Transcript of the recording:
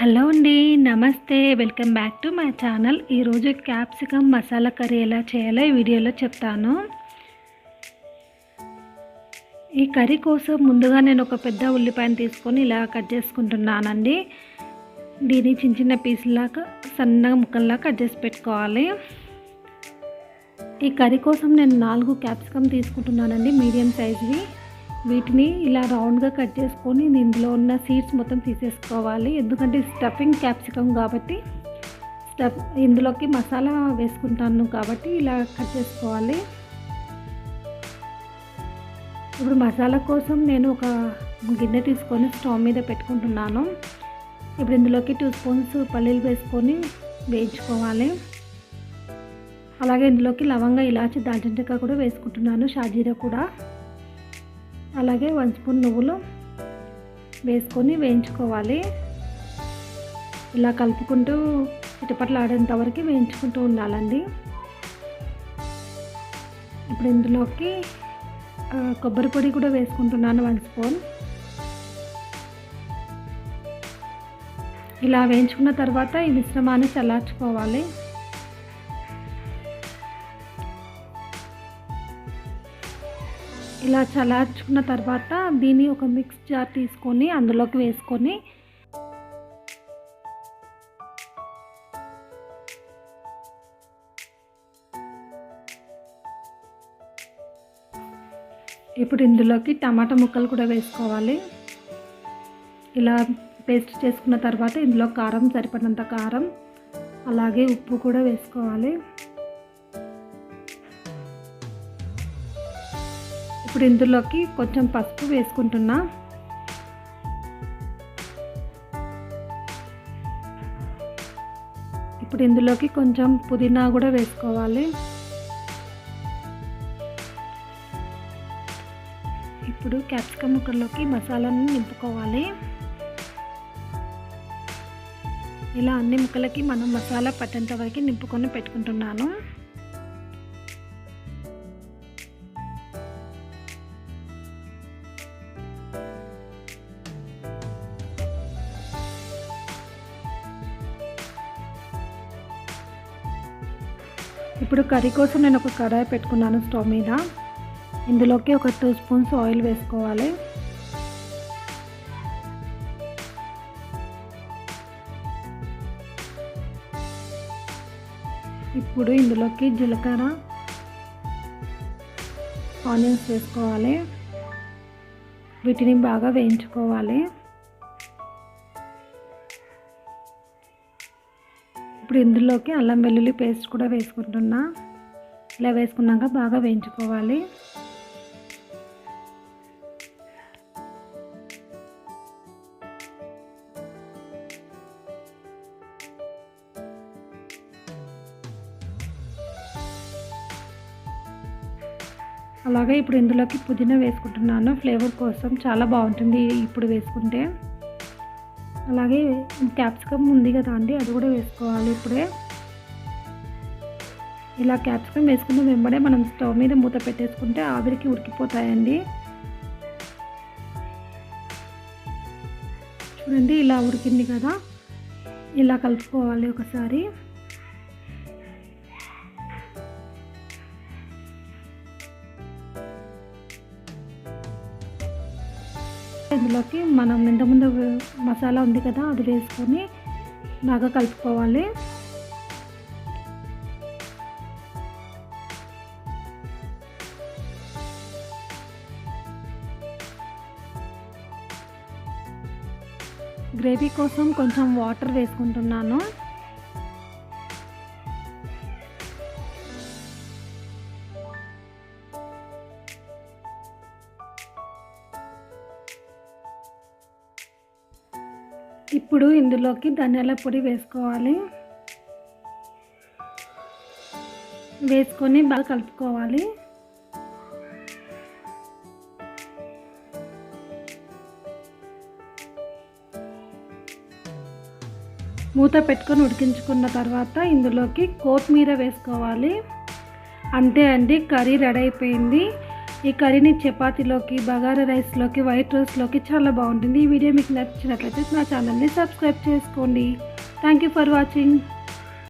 Hello అండి నమస్తే. Welcome back to my channel. ఈరోజు క్యాప్సికమ్ మసాలా కర్రీ ఎలా చేయాలో ఈ వీడియోలో చెప్తాను. ఈ కర్రీ కోసం ముందుగా నేను ఒక పెద్ద ఉల్లిపాయను తీసుకొని ఇలా కట్ చేసుకుంటున్నానండి. దీన్ని చిన్న చిన్న పీసులాగా సన్నగా ముక్కల్లా కట్ చేసి పెట్టుకోవాలి. ఈ కర్రీ కోసం నేను నాలుగు క్యాప్సికమ్ తీసుకుంటున్నానండి మీడియం సైజ్వి. వీటిని ఇలా రౌండ్గా కట్ చేసుకొని ఇందులో ఉన్న సీడ్స్ మొత్తం తీసేసుకోవాలి. ఎందుకంటే స్టఫింగ్ క్యాప్సికమ్ కాబట్టి స్టఫ్ ఇందులోకి మసాలా వేసుకుంటాను కాబట్టి ఇలా కట్ చేసుకోవాలి. ఇప్పుడు మసాలా కోసం నేను ఒక గిన్నె తీసుకొని స్టవ్ మీద పెట్టుకుంటున్నాను. ఇప్పుడు ఇందులోకి టూ స్పూన్స్ పల్లీలు వేసుకొని వేయించుకోవాలి. అలాగే ఇందులోకి లవంగా ఇలాచి దాల్చిన చెక్క కూడా వేసుకుంటున్నాను షాజీరా కూడా. అలాగే వన్ స్పూన్ నువ్వులు వేసుకొని వేయించుకోవాలి. ఇలా కలుపుకుంటూ చిటపట్లు ఆడేంత వరకు వేయించుకుంటూ ఉండాలండి. ఇప్పుడు ఇందులోకి కొబ్బరి పొడి కూడా వేసుకుంటున్నాను వన్ స్పూన్. ఇలా వేయించుకున్న తర్వాత ఈ మిశ్రమాన్ని చల్లార్చుకోవాలి. ఇలా చల్లార్చుకున్న తర్వాత దీన్ని ఒక మిక్స్ జార్ తీసుకొని అందులోకి వేసుకొని ఇప్పుడు ఇందులోకి టమాటా ముక్కలు కూడా వేసుకోవాలి. ఇలా పేస్ట్ చేసుకున్న తర్వాత ఇందులో కారం సరిపడినంత కారం అలాగే ఉప్పు కూడా వేసుకోవాలి. ఇప్పుడు ఇందులోకి కొంచెం పసుపు వేసుకుంటున్నా. ఇప్పుడు ఇందులోకి కొంచెం పుదీనా కూడా వేసుకోవాలి. ఇప్పుడు క్యాప్సికమ్ ముక్కల్లోకి మసాలాను నింపుకోవాలి. ఇలా అన్ని ముక్కలకి మనం మసాలా పట్టేంత వరకు నింపుకొని పెట్టుకుంటున్నాను. ఇప్పుడు కర్రీ కోసం నేను ఒక కడాయి పెట్టుకున్నాను స్టవ్ మీద. ఇందులోకి ఒక టూ స్పూన్స్ ఆయిల్ వేసుకోవాలి. ఇప్పుడు ఇందులోకి జీలకర్ర ఆనియన్స్ వేసుకోవాలి. వీటిని బాగా వేయించుకోవాలి. ఇప్పుడు ఇందులోకి అల్లం వెల్లుల్లి పేస్ట్ కూడా వేసుకుంటున్నా. ఇలా వేసుకున్నాక బాగా వేయించుకోవాలి. అలాగే ఇప్పుడు ఇందులోకి పుదీనా వేసుకుంటున్నాను. ఫ్లేవర్ కోసం చాలా బాగుంటుంది ఇప్పుడు వేసుకుంటే. అలాగే క్యాప్సికమ్ ఉంది కదా అండి అది కూడా వేసుకోవాలి ఇప్పుడే. ఇలా క్యాప్సికమ్ వేసుకున్న వెంబడే మనం స్టవ్ మీద మూత పెట్టేసుకుంటే ఆవిరికి ఉడికిపోతాయండి. చూడండి ఇలా ఉడికింది కదా. ఇలా కలుపుకోవాలి ఒకసారి. ఇందులోకి మనం ఇంతకుముందు మసాలా ఉంది కదా అది వేసుకొని బాగా కలుపుకోవాలి. గ్రేవీ కోసం కొంచెం వాటర్ వేసుకుంటున్నాను. ఇప్పుడు ఇందులోకి ధనియాల పొడి వేసుకోవాలి. వేసుకొని బాగా కలుపుకోవాలి. మూత పెట్టుకొని ఉడికించుకున్న తర్వాత ఇందులోకి కొత్తిమీర వేసుకోవాలి. అంతే అండి కర్రీ రెడీ అయిపోయింది. ఈ కర్రీని చపాతీలోకి బగారా రైస్లోకి వైట్ రైస్లోకి చాలా బాగుంటుంది. ఈ వీడియో మీకు నచ్చినట్లయితే నా ఛానల్ని సబ్స్క్రైబ్ చేసుకోండి. Thank you for watching